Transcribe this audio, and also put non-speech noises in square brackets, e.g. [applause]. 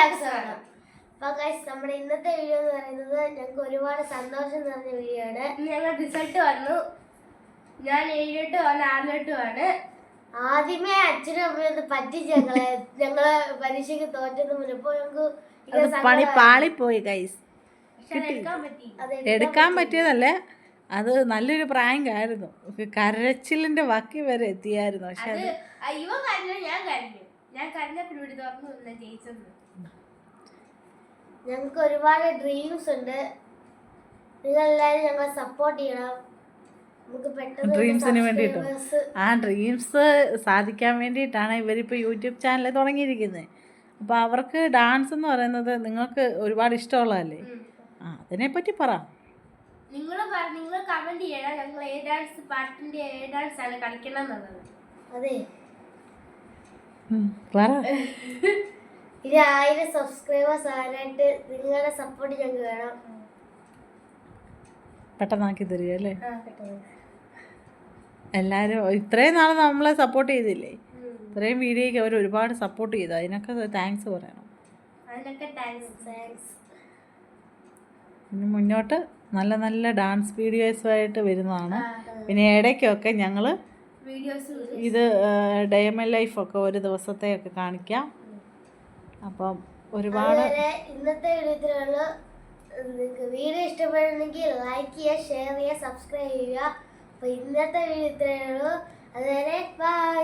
എല്ലാവർക്കും സ്വാഗതം. അപ്പൊ ഗൈസ് നമ്മുടെ ഇന്നത്തെ വീഡിയോ എന്ന് പറയുന്നത് ഞങ്ങൾക്ക് ഒരുപാട് സന്തോഷം നിറഞ്ഞ വീഡിയോ ആണ്. ഞങ്ങൾ റിസൾട്ട് വന്നു. ഞാൻ ഏഴിലോട്ട് ആണ് ആറിലോട്ട് ആണ് ആദ്യമേ അച്ഛനും അമ്മയും ഒന്ന് പറ്റിച്ച് ഞങ്ങളെ ഞങ്ങളെ പരീക്ഷയ്ക്ക് തോറ്റത് മുന്നേ. ഇപ്പൊ ഞങ്ങൾക്ക് അത് പണി പാളിപ്പോയി ഗൈസ് എടുക്കാൻ പറ്റിയതല്ലേ അത് എടുക്കാൻ പറ്റിയതല്ല അത് നല്ലൊരു പ്രാങ്ക് ആയിരുന്നു. കരച്ചിലിന്റെ വക്കി വരെ എത്തിയായിരുന്നു. പക്ഷെ ഇവ കരഞ്ഞു ഞാൻ കരഞ്ഞു. ഞാൻ കരഞ്ഞപ്പോൾ ഇവിടെ തുറന്നു ജയിച്ചത് ഞങ്ങൾക്ക് ഒരുപാട് ഡ്രീംസ് ഉണ്ട്. നിങ്ങൾ എല്ലാവരും ഞങ്ങളെ സപ്പോർട്ട് ചെയ്യണം. നമുക്ക് പെട്ടെന്ന് ഡ്രീംസിന് വേണ്ടിയിട്ട്. ആ ഡ്രീംസ് സാധിക്കാൻ വേണ്ടിയിട്ടാണ് ഇവരിപ്പോൾ യൂട്യൂബ് ചാനൽ തുടങ്ങിയിരിക്കുന്നത് അപ്പോൾ അവർക്ക് ഡാൻസ് എന്ന് പറയുന്നത് നിങ്ങൾക്ക് ഒരുപാട് ഇഷ്ടമുള്ളതല്ലേ? ആ അതിനെപ്പറ്റി പറ. നിങ്ങൾ നിങ്ങൾ കമന്റ് ചെയ്യണം. ഞങ്ങൾ ഏ ഡാൻസ് പാട്ടിന്റെ ഏ ഡാൻസ് ആണ് കളിക്കണം എന്നുള്ളത് അതെ. പറ [laughs] ഇനി ആയിരം സബ്സ്ക്രൈബേഴ്സ് ആകാനായിട്ട് നിങ്ങളുടെ സപ്പോർട്ട് ഞങ്ങൾക്ക് വേണം. പെട്ടെന്നാക്കി തരിക അല്ലേ. എല്ലാവരും ഇത്രയും നാൾ നമ്മളെ സപ്പോർട്ട് ചെയ്തില്ലേ. ഇത്രയും വീഡിയോയ്ക്ക് അവർ ഒരുപാട് സപ്പോർട്ട് ചെയ്തു. അതിനൊക്കെ താങ്ക്സ് പറയണം. ഇനി മുന്നോട്ട് നല്ല നല്ല ഡാൻസ് വീഡിയോസുമായിട്ട് വരുന്നതാണ്. പിന്നെ ഇടയ്ക്കൊക്കെ ഞങ്ങൾ ഇത് ഡയമൻ ലൈഫൊക്കെ ഒരു ദിവസത്തെയൊക്കെ കാണിക്കാം. അപ്പം ഒരുപാട് ഇന്നത്തെ വീഡിയോ നിങ്ങൾക്ക് വീഡിയോ ഇഷ്ടപ്പെടുന്നെങ്കിൽ ലൈക്ക് ചെയ്യുക ഷെയർ ചെയ്യുക സബ്സ്ക്രൈബ് ചെയ്യുക. അപ്പോൾ ഇന്നത്തെ വീഡിയോ ഇത്രയേ ഉള്ളൂ അതുവരെ ബൈ